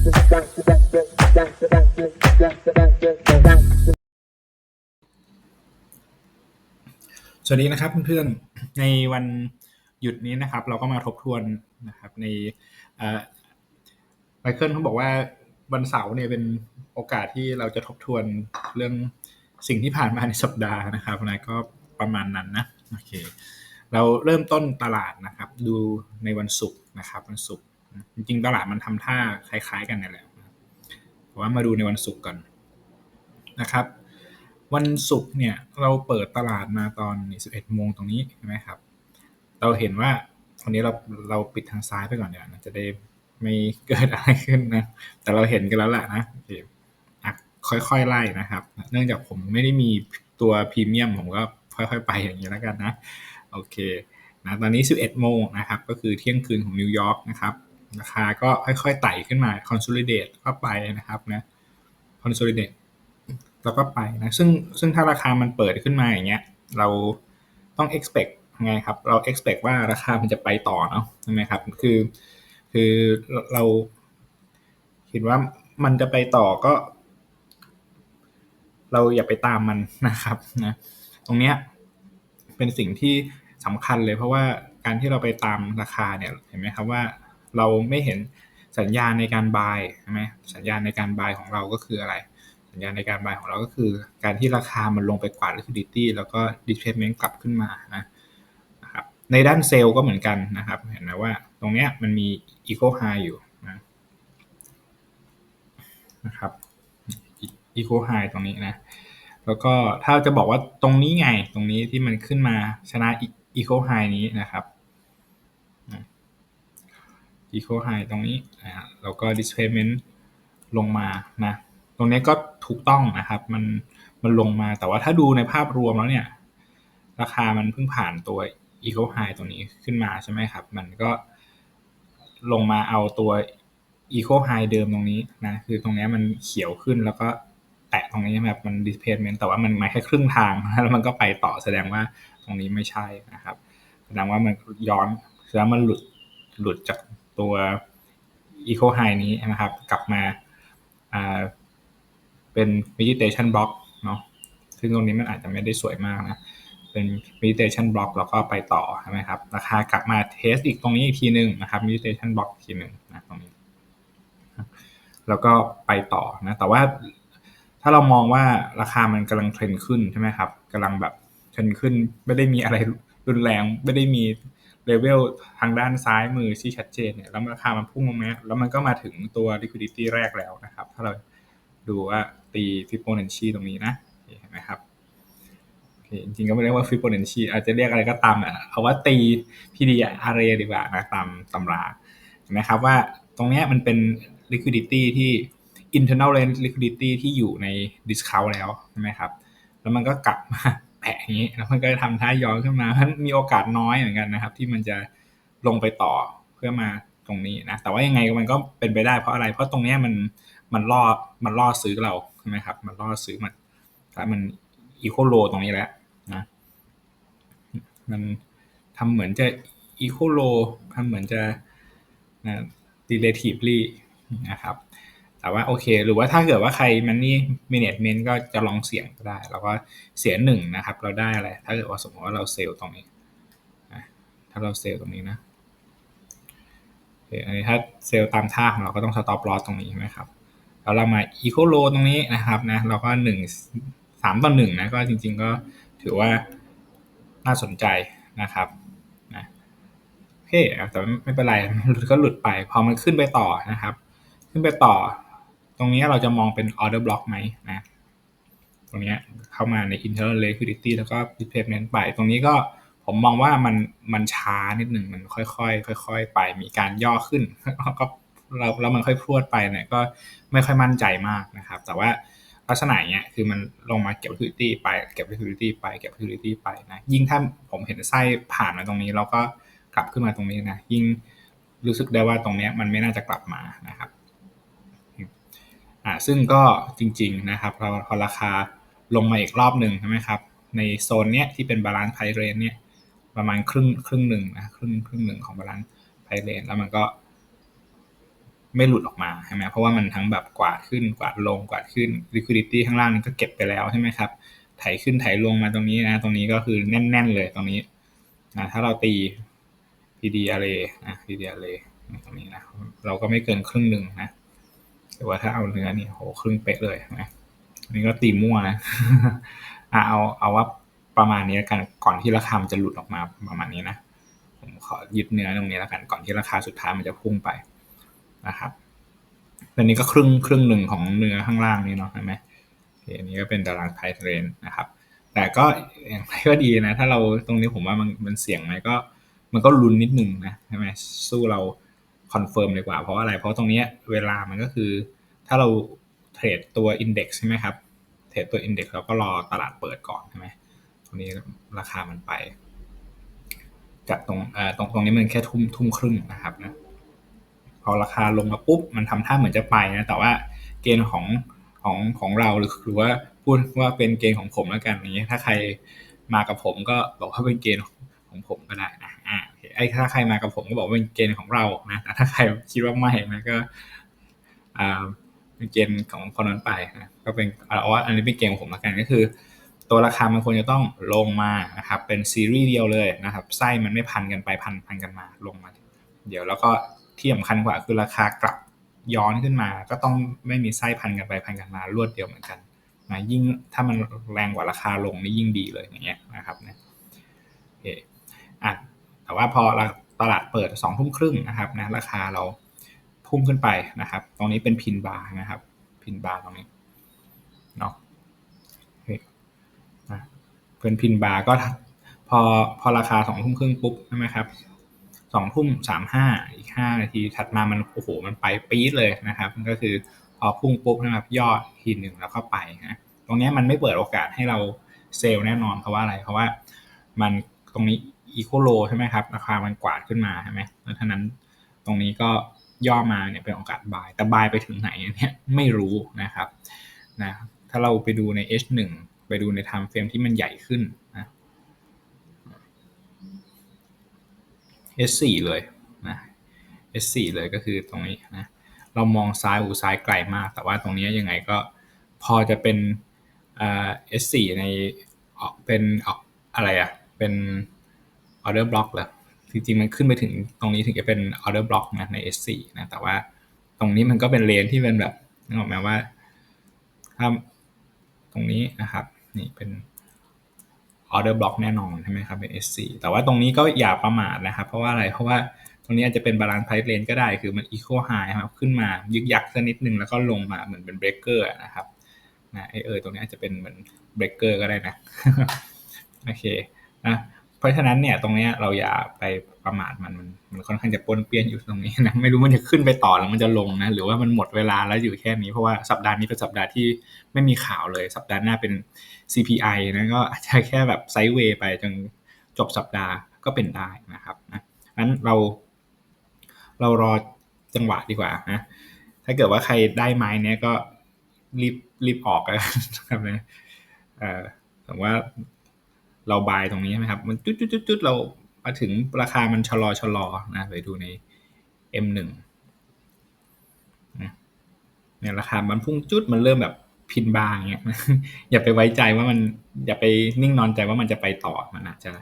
สวัสดีนะครับเพื่อนๆในวันหยุดนี้นะครับ เราก็มาทบทวนนะครับในไมเคิลเขาบอกว่าวันเสาร์เนี่ยเป็นโอกาสที่เราจะทบทวนเรื่องสิ่งที่ผ่านมาในสัปดาห์นะครับนะก็ประมาณนั้นนะโอเค เราเริ่มต้นตลาดนะครับ ดูในวันศุกร์นะครับ วันศุกร์ จริงตลาดมันทำท่าคล้าย ๆ กันนี่แหละแต่ว่ามาดูในวันศุกร์ก่อนนะครับ วันศุกร์เนี่ยเราเปิดตลาดมาตอน 11 โมงตรงนี้ใช่ไหมครับ เราเห็นว่าวันนี้เราเราปิดทางซ้ายไปก่อนเดี๋ยวนะจะได้ไม่เกิดอะไรขึ้นนะ แต่เราเห็นกันแล้วแหละนะเคอะค่อยๆไล่นะครับ เนื่องจากผมไม่ได้มีตัวพรีเมียมผมก็ค่อยๆไปอย่างนี้แล้วกันนะ โอเคนะตอนนี้ 11 โมงนะครับ ก็คือเที่ยงคืนของนิวยอร์กนะครับ ราคาก็ค่อยๆไต่ขึ้นมา consolidate เข้าไปนะครับนะ consolidate แล้วก็ไปนะซึ่งซึ่งถ้าราคามันเปิดขึ้นมาอย่างเงี้ย เราต้อง expect ไงครับ เรา expect ว่าราคามันจะไปต่อเนาะใช่ไหมครับ คือ คือเราคิดว่ามันจะไปต่อก็ เราอย่าไปตามมันนะครับนะตรงเนี้ยเป็นสิ่งที่สำคัญเลยเพราะว่าการที่เราไปตามราคาเนี่ยเห็นไหมครับว่า เราไม่เห็นสัญญาณในการบายใช่ไหมสัญญาณในการบายของเราก็คืออะไร สัญญาณในการบายของเราก็คือ การที่ราคามันลงไปกว่า liquidity แล้วก็ displacement กลับขึ้นมานะนะครับในด้านเซลล์ก็เหมือนกันนะครับ เห็นไหมว่าตรงเนี้ยมันมี equal high อยู่นะนะครับ equal high ตรงนี้นะแล้วก็ถ้าจะบอกว่าตรงนี้ไงตรงนี้ที่มันขึ้นมาชนะ equal high นี้นะครับ equal high ตรงนี้นะแล้วก็ displacement ลงมานะตรงนี้ก็ถูกต้องนะครับ มันมันลงมาแต่ว่าถ้าดูในภาพรวมแล้วเนี่ย ราคามันเพิ่งผ่านตัว equal high ตรงนี้ขึ้นมาใช่ไหมครับ มันก็ลงมาเอาตัว equal high เดิมตรงนี้นะคือตรงนี้มันเขียวขึ้นแล้วก็แตะตรงนี้แบบมัน displacement แต่ว่ามันมาแค่ครึ่งทาง แล้วมันก็ไปต่อแสดงว่าตรงนี้ไม่ใช่นะครับแสดงว่ามันย้อนแสดงมันหลุดหลุดจาก ตัว eco high นี้นะครับ กลับมาเป็น meditation block เนาะซึ่งตรงนี้มันอาจจะไม่ได้สวยมากนะ เป็น meditation block แล้วก็ไปต่อใช่ไหมครับ ราคากลับมาเทสอีกตรงนี้อีกทีหนึ่งนะครับ meditation block ทีหนึ่งนะตรงนี้ แล้วก็ไปต่อนะ แต่ว่าถ้าเรามองว่าราคามันกำลังเทรนขึ้นใช่ไหมครับกำลังแบบเทรนขึ้นไม่ได้มีอะไรรุนแรงไม่ได้มี เลเวลทางด้านซ้ายมือที่ชัดเจนเนี่ยแล้วราคามันพุ่งลงมาแล้วมันก็มาถึงตัว liquidity แรกแล้วนะครับ ถ้าเราดูว่าตี Fibonacci ตรงนี้นะเห็นไหมครับจริงๆก็ไม่เรียกว่า Fibonacci อาจจะเรียกอะไรก็ตามอะเอาว่าตี PD array ดีกว่านะตามตำราเห็นไหมครับว่าตรงนี้มันเป็น liquidity ที่ internal liquidity ที่อยู่ใน discount แล้วใช่ไหมครับ แล้วมันก็กลับมาะอย่างนี้แล้วมันก็ทำท่ายย้อนขึ้นมาเพราะมีโอกาสน้อยเหมือนกันนะครับ ที่มันจะลงไปต่อเพื่อมาตรงนี้นะแต่ว่ายังไงมันก็เป็นไปได้เพราะอะไร เพราะตรงนี้มันมันล่อมันล่อซื้อเราใช่ไหมครับ มันล่อซื้อมันถ้ามันอีโคโลตรงนี้แล้วนะมันทำเหมือนจะอีโคโลทำเหมือนจะนะ relatively นะครับ แต่ว่าโอเค หรือว่าถ้าเกิดว่าใครมันนี่ management ก็จะลองเสี่ยงก็ได้ แล้วก็เสียหนึ่งนะครับ เราได้อะไร ถ้าเกิดว่าสมมติว่าเราเซลล์ตรงนี้ถ้าเราเซลล์ตรงนี้นะอันนี้ถ้าเซลล์ตามท่าของเราก็ต้อง stop loss ตรงนี้ใช่ไหมครับแล้วเรามา equal low ตรงนี้นะครับนะเราก็หนึ่งสามต่อหนึ่งนะก็จริง ๆ ก็ถือว่าน่าสนใจนะครับนะโอเคแต่ไม่เป็นไรก็หลุดไป พอมันขึ้นไปต่อนะครับ ขึ้นไปต่อ ตรงนี้เราจะมองเป็น order block ไหมนะตรงนี้เข้ามาใน internal liquidity แล้วก็ displacement ไป ตรงนี้ก็ผมมองว่ามันมันช้านิดหนึ่งมันค่อยๆค่อย ๆ ไปมีการย่อขึ้นก็แล้วแล้วมันค่อยพรวดไปเนี่ยก็ไม่ค่อยมั่นใจมากนะครับ แต่ว่าลักษณะเนี้ยคือมันลงมาเก็บ liquidity ไปเก็บ liquidity ไปเก็บ liquidity ไปนะยิ่งถ้าผมเห็นไส้ผ่านมาตรงนี้เราก็กลับขึ้นมาตรงนี้นะยิ่งรู้สึกได้ว่าตรงนี้มันไม่น่าจะกลับมานะครับ อ่าซึ่งก็จริงๆนะครับพอพอราคาลงมาอีกรอบหนึ่งใช่ไหมครับ ในโซนเนี้ยที่เป็นบาลานซ์ไพเรนเนี่ยประมาณครึ่งครึ่งหนึ่งนะครึ่งครึ่งหนึ่งของบาลานซ์ไพเรนแล้วมันก็ ไม่หลุดออกมาใช่ไหมเพราะว่ามันทั้งแบบกวาดขึ้นกวาดลงกวาดขึ้น liquidity ข้างล่างนี่ก็เก็บไปแล้วใช่ไหมครับไถขึ้นไถลงมาตรงนี้นะ ตรงนี้ก็คือแน่น ๆ เลยตรงนี้นะถ้าเราตี PDRA นะ PDRA ตรงนี้นะเราก็ไม่เกินครึ่งหนึ่งนะ แต่ว่าถ้าเอาเนื้อนี่โหครึ่งเป๊ะเลยนะนี่ก็ตีมั่วนะอะเอาเอาว่าประมาณนี้แล้วกันก่อนที่ราคามันจะหลุดออกมาประมาณนี้นะผมขอยึดเนื้อตรงนี้แล้วกันก่อนที่ราคาสุดท้ายมันจะพุ่งไปนะครับอันนี้ก็ครึ่งครึ่งหนึ่งของเนื้อข้างล่างนี่เนาะใช่ไหมอันนี้ก็เป็นตารางไพเทรนนะครับ แต่ก็อย่างไรก็ดีนะ ถ้าเราตรงนี้ผมว่ามันมันเสี่ยงไหมก็ มันก็ลุ้นนิดนึงนะใช่ไหมสู้เรา คอนเฟิร์มดีกว่า เพราะอะไร เพราะตรงนี้เวลามันก็คือ ถ้าเราเทรดตัวอินเด็กซ์ใช่ไหมครับ เทรดตัวอินเด็กซ์เราก็รอตลาดเปิดก่อนใช่ไหมตรงนี้ราคามันไป จากตรงเอ่อตรงตรงนี้มันแค่ทุ่มทุ่มครึ่งนะครับนะพอราคาลงมาปุ๊บ มันทำท่าเหมือนจะไปนะ แต่ว่าเกณฑ์ของของของเราหรือหรือว่าพูดว่าเป็นเกณฑ์ของผมแล้วกันอย่างนี้ถ้าใครมากับผมก็บอกว่าเป็นเกณฑ์ของผมก็ได้นะอ่า ไอ้ถ้าใครมากับผมก็บอกว่าเป็นเกณฑ์ของเรานะแต่ถ้าใครคิดว่าไม่นะก็อ่าเป็นเกณฑ์ของคนนั้นไปนะก็เป็นเอาว่าอันนี้เป็นเกณฑ์ของผมแล้วกันก็คือ ตัวราคามันควรจะต้องลงมานะครับเป็นซีรีส์เดียวเลยนะครับไส้มันไม่พันกันไปพันพันกันมาลงมา เดี๋ยวแล้วก็ที่สำคัญกว่าคือราคากลับย้อนขึ้นมาก็ต้องไม่มีไส้พันกันไปพันกันมารวดเดียวเหมือนกันนะยิ่งถ้ามันแรงกว่าราคาลงนี่ยิ่งดีเลยอย่างเงี้ยนะครับเนี่ยโอเคอะ แต่ว่าพอตลาดเปิดสองทุ่มครึ่งนะครับนะราคาเราพุ่งขึ้นไปนะครับ ตรงนี้เป็นพินบาร์นะครับ พินบาร์ตรงนี้เนาะเป็นพินบาร์ก็พอพอราคาสองทุ่มครึ่งปุ๊บใช่ไหมครับสองทุ่มสามห้าอีกห้านาทีถัดมามันโอ้โหมันไปปี๊ดเลยนะครับก็คือพอพุ่งปุ๊บนะครับยอดทีหนึ่งแล้วก็ไปนะตรงนี้มันไม่เปิดโอกาสให้เราเซลล์แน่นอนเพราะว่าอะไร เพราะว่ามันตรงนี้ อีโคโลใช่ไหมครับ ราคามันกวาดขึ้นมาใช่ไหมแล้วทนั้นตรงนี้ก็ย่อมาเนี่ยเป็นโอกาสบาย แต่บายไปถึงไหนเนี่ยไม่รู้นะครับนะถ้าเราไปดูใน H1 ไปดูในไทม์เฟรมที่มันใหญ่ขึ้นนะ S4 เลยนะ S4 เลยก็คือตรงนี้นะเรามองซ้ายอูซ้ายไกลมาก แต่ว่าตรงนี้ยังไงก็พอจะเป็นเอ่อ S4 ในเป็นอะไรอะเป็น order block เหรอจริงๆมันขึ้นไปถึงตรงนี้ถึงจะเป็น order block นะใน S4 นะแต่ว่าตรงนี้มันก็เป็นเลนที่เป็นแบบนึกออกไหมว่าถ้าตรงนี้นะครับ นี่เป็น order block แน่นอนใช่ไหมครับเป็น S4 แต่ว่าตรงนี้ก็อย่าประมาทนะครับ เพราะว่าอะไรเพราะว่าตรงนี้อาจจะเป็นบาลานซ์ไพร์เลนก็ได้คือมัน equal high ครับขึ้นมายึกยักสักนิดนึงแล้วก็ลงมาเหมือนเป็นเบรกเกอร์นะครับนะไอเออตรงนี้อาจจะเป็นเหมือนเบรกเกอร์ก็ได้นะโอเคนะ เพราะฉะนั้นเนี่ยตรงนี้เราอย่าไปประมาทมันมันมันค่อนข้างจะปนเปี้ยนอยู่ตรงนี้นะไม่รู้มันจะขึ้นไปต่อหรือมันจะลงนะหรือว่ามันหมดเวลาแล้วอยู่แค่นี้เพราะว่าสัปดาห์นี้เป็นสัปดาห์ที่ไม่มีข่าวเลย สัปดาห์หน้าเป็น CPI นะก็อาจจะแค่แบบไซด์เวย์ไปจนจบสัปดาห์ก็เป็นได้นะครับนะนั้นเรา เรารอจังหวะดีกว่านะถ้าเกิดว่าใครได้ไม้เนี้ยก็รีบรีบออกกันนะเออแต่ว่า เราบายตรงนี้ใช่ไหมครับ มันจุดจุดจุดจุดเรามาถึงราคามันชะลอชะลอนะไปดูใน M1 เนี่ยราคามันพุ่งจุดมันเริ่มแบบพินบางเงี้ยอย่าไปไว้ใจว่ามันอย่าไปนิ่งนอนใจว่ามันจะไปต่อมันอาจจะ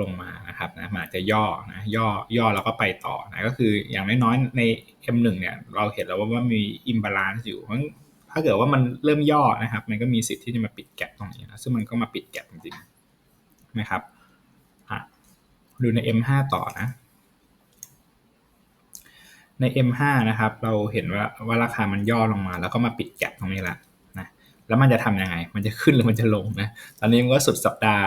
ลงมานะครับนะมันอาจจะย่อนะย่อย่อแล้วก็ไปต่อนะก็คืออย่างน้อยๆใน M1 เนี่ยเราเห็นแล้วว่ามันมีอิมบาลานซ์อยู่เพราะ ถ้าเกิดว่ามันเริ่มย่อนะครับ มันก็มีสิทธิ์ที่จะมาปิดแกลบตรงนี้นะซึ่งมันก็มาปิดแกลบจริงๆนะครับดูใน M5 ต่อนะ ใน M5 นะครับ เราเห็นว่าว่าราคามันย่อลงมา แล้วก็มาปิดแกลบตรงนี้ละนะแล้วมันจะทํำยังไง มันจะขึ้นหรือมันจะลงนะตอนนี้มันก็สุดสัปดาห์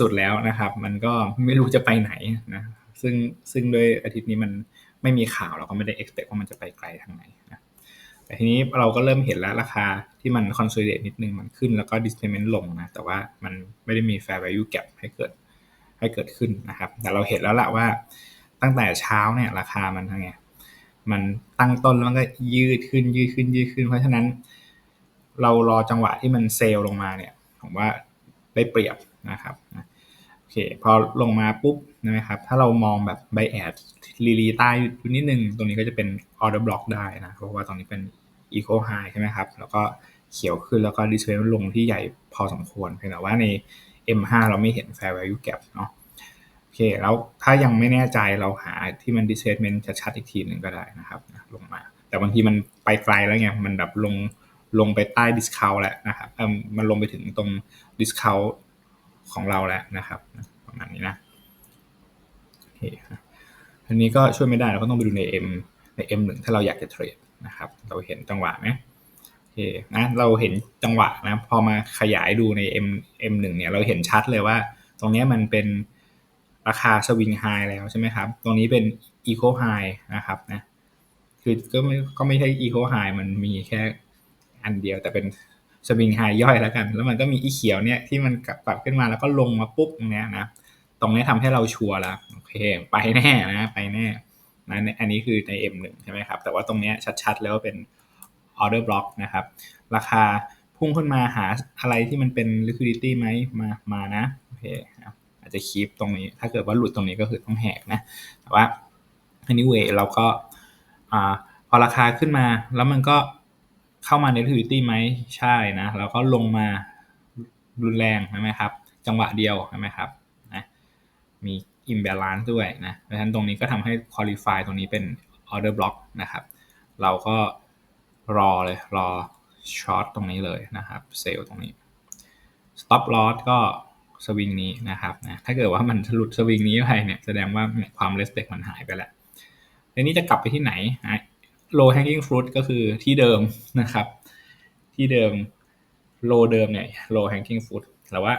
สุดๆแล้วนะครับ มันก็ไม่รู้จะไปไหนนะซึ่งซึ่งโดยอาทิตย์นี้มันไม่มีข่าวเราก็ไม่ได้ expect ว่ามันจะไปไกลทางไหนนะ แต่ทีนี้เราก็เริ่มเห็นแล้วราคาที่มัน consolidate นิดนึงมันขึ้นแล้วก็ displacement ลงนะ แต่ว่ามันไม่ได้มี fair value gap ให้เกิดให้เกิดขึ้นนะครับ แต่เราเห็นแล้วละว่าตั้งแต่เช้าเนี่ยราคามันไงมันตั้งต้นแล้วมันก็ยืดขึ้นยืดขึ้นยืดขึ้น เพราะฉะนั้น เรารอจังหวะที่มันเซลล์ลงมาเนี่ยผมว่าได้เปรียบนะครับโอเคพอลงมาปุ๊บ นะครับถ้าเรามองแบบไบแอดลีลีใต้นิดนึง ตรงนี้ก็จะเป็นออเดอร์บล็อกได้นะ เพราะว่าตรงนี้เป็น equal high ใช่ไหมครับ แล้วก็เขียวขึ้นแล้วก็ display ลงที่ใหญ่พอสมควรเพียงแต่ว่าใน M5 เราไม่เห็น fair value gap เนาะโอเค แล้วถ้ายังไม่แน่ใจเราหาที่มัน displacement ชัดๆอีกทีหนึ่งก็ได้นะครับ ลงมา แต่บางทีมันไปไกลแล้วไง มันแบบลงลงไปใต้ discount แล้วนะครับมันลงไปถึงตรง discount ของเราแล้วนะครับ ประมาณนี้นะ อันนี้ก็ช่วยไม่ได้เราก็ต้องไปดูใน M ใน M1 ถ้าเราอยากจะเทรดนะครับ เราเห็นจังหวะไหมโอเคนะเราเห็นจังหวะนะพอมาขยายดูใน M M1 เนี่ยเราเห็นชัดเลยว่า ตรงนี้มันเป็นราคาสวิงไฮแล้วใช่ไหมครับ ตรงนี้เป็นอีโคไฮนะครับนะคือก็ไม่ก็ไม่ใช่อีโคไฮมันมีแค่อันเดียวแต่เป็นสวิงไฮย่อยแล้วกัน แล้วมันก็มีอีเขียวเนี่ยที่มันปรับขึ้นมาแล้วก็ลงมาปุ๊บตรงนี้นะ ตรงนี้ทำให้เราชัวร์แล้วโอเค ไปแน่นะไปแน่นะอันนี้คือใน M1 ใช่ไหมครับ แต่ว่าตรงนี้ชัดๆ แล้วเป็น order block นะครับ ราคาพุ่งขึ้นมาหาอะไรที่มันเป็น liquidity ไหมมามานะโอเคอาจจะคีปตรงนี้ ถ้าเกิดว่าหลุดตรงนี้ก็คือต้องแหกนะ แต่ว่า anyway เราก็อ่าพอราคาขึ้นมาแล้วมันก็เข้ามาใน liquidity ไหมใช่นะ แล้วก็ลงมารุนแรงใช่ไหมครับ จังหวะเดียวใช่ไหมครับ มี imbalance ด้วยนะเพราะฉะนั้นตรงนี้ก็ทำให้ qualify ตรงนี้เป็น order block นะครับ เราก็รอเลย รอช็อตตรงนี้เลยนะครับเซลตรงนี้ stop loss ก็สวิงนี้นะครับนะถ้าเกิดว่ามันหลุดสวิงนี้ไปเนี่ยแสดงว่าความ respect มันหายไปแล้วทีนี้จะกลับไปที่ไหน low hanging fruit ก็คือที่เดิมนะครับ ที่เดิม low เดิมเนี่ย low hanging fruit แต่ว่า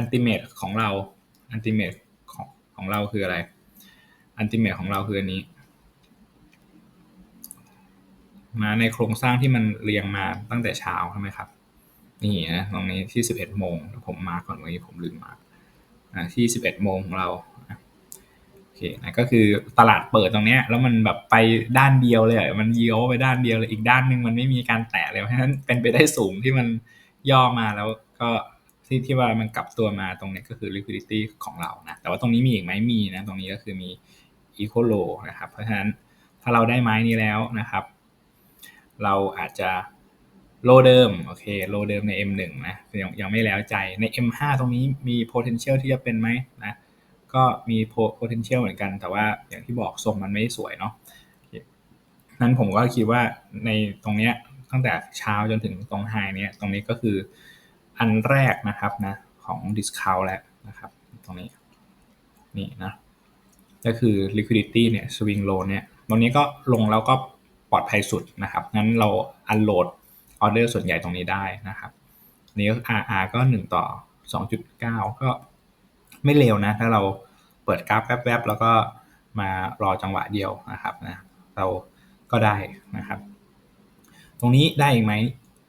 ultimate ของเรา ultimate ของเราคืออะไร ultimate ของเราคืออันนี้นะในโครงสร้างที่มันเรียงมาตั้งแต่เช้าใช่ไหมครับ นี่นะตรงนี้ที่11โมงผมมาก่อนวันนี้ผมลืมมาที่11โมงของเราโอเคนะก็คือตลาดเปิดตรงนี้แล้วมันแบบไปด้านเดียวเลยมันเยีโอไปด้านเดียวเลยอีกด้านหนึ่งมันไม่มีการแตะเลยเพราะฉะนั้นเป็นไปได้สูงที่มันย่อมาแล้วก็ ที่ที่ว่ามันกลับตัวมาตรงนี้ก็คือ liquidity ของเรานะ แต่ว่าตรงนี้มีอีกไหมมีนะ ตรงนี้ก็คือมี equal low นะครับ เพราะฉะนั้นถ้าเราได้ไม้นี้แล้วนะครับ เราอาจจะโลเดิมโอเคโลเดิมใน M1 นะยังยังไม่แล้วใจใน M5 ตรงนี้มี potential ที่จะเป็นไหมนะก็มี potential เหมือนกัน แต่ว่าอย่างที่บอกทรงมันไม่สวยเนาะนั้นผมก็คิดว่าในตรงเนี้ยตั้งแต่เช้าจนถึงตรงไฮเนี้ยตรงนี้ก็คือ อันแรกนะครับนะของ discount แล้วนะครับตรงนี้นี่นะก็คือ liquidity เนี่ย swing low เนี่ยตรงนี้ก็ลงแล้วก็ปลอดภัยสุดนะครับ งั้นเราอันโหลดออเดอร์ส่วนใหญ่ตรงนี้ได้นะครับนี้ RR ก็ 1 ต่อ 2.9 ก็ไม่เร็วนะ ถ้าเราเปิดกราฟแวบๆ แล้วก็มารอจังหวะเดียวนะครับนะเราก็ได้นะครับ ตรงนี้ได้อีกไหม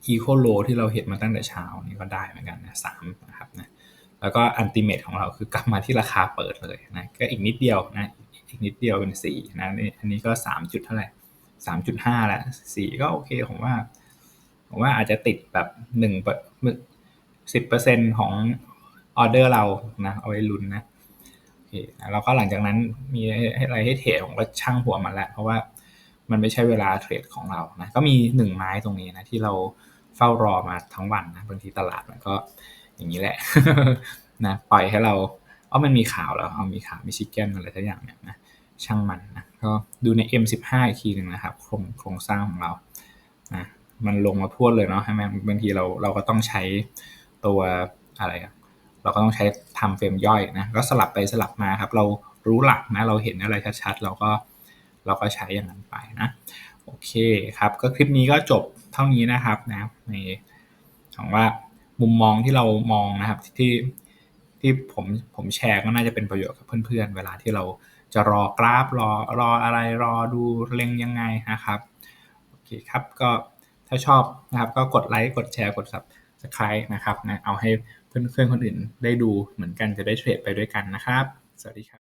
equal low ที่เราเห็นมาตั้งแต่เช้านี่ก็ได้เหมือนกันนะสามนะครับนะแล้วก็อันติเมตของเราคือกลับมาที่ราคาเปิดเลยนะก็อีกนิดเดียวนะอีกนิดเดียวเป็น4นะอันนี้ก็3จุดเท่าไหร่สามจุดห้าละสี่ก็โอเคผมว่าผมว่าอาจจะติดแบบหนึ่งสิบเปอร์เซ็นของออเดอร์เรานะเอาไว้ลุ้นนะโอเคแล้วก็หลังจากนั้นมีอะไรให้เทรดผมก็ช่างหัวมันแล้วเพราะว่า มันไม่ใช่เวลาเทรดของเรานะก็มีหนึ่งไม้ตรงนี้นะที่เราเฝ้ารอมาทั้งวันนะบางทีตลาดมันก็อย่างนี้แหละนะปล่อยให้เราเอามันมีข่าวแล้วเอามีข่าวมีชิคเก้นอะไรทุกอย่างเนี่ยนะช่างมันนะก็ดูใน M15 อีกทีหนึ่งนะครับโครงโครงสร้างของเรานะมันลงมาพวดเลยเนาะใช่ไหมบางทีเราเราก็ต้องใช้ตัวอะไรเราก็ต้องใช้ทำเฟรมย่อยนะก็สลับไปสลับมาครับ เรารู้หลักนะเราเห็นอะไรชัดๆเราก็ เราก็ใช้อย่างนั้นไปนะโอเคครับก็คลิปนี้ก็จบเท่านี้นะครับนะในของว่ามุมมองที่เรามองนะครับที่ที่ผมผมแชร์ก็น่าจะเป็นประโยชน์กับเพื่อนๆ เวลาที่เราจะรอกราฟรอรออะไรรอดูเล็งยังไงนะครับโอเคครับก็ถ้าชอบนะครับก็กดไลค์กดแชร์กด subscribe นะครับนะเอาให้เพื่อนๆคนอื่นได้ดูเหมือนกันจะได้เทรดไปด้วยกันนะครับ สวัสดีครับ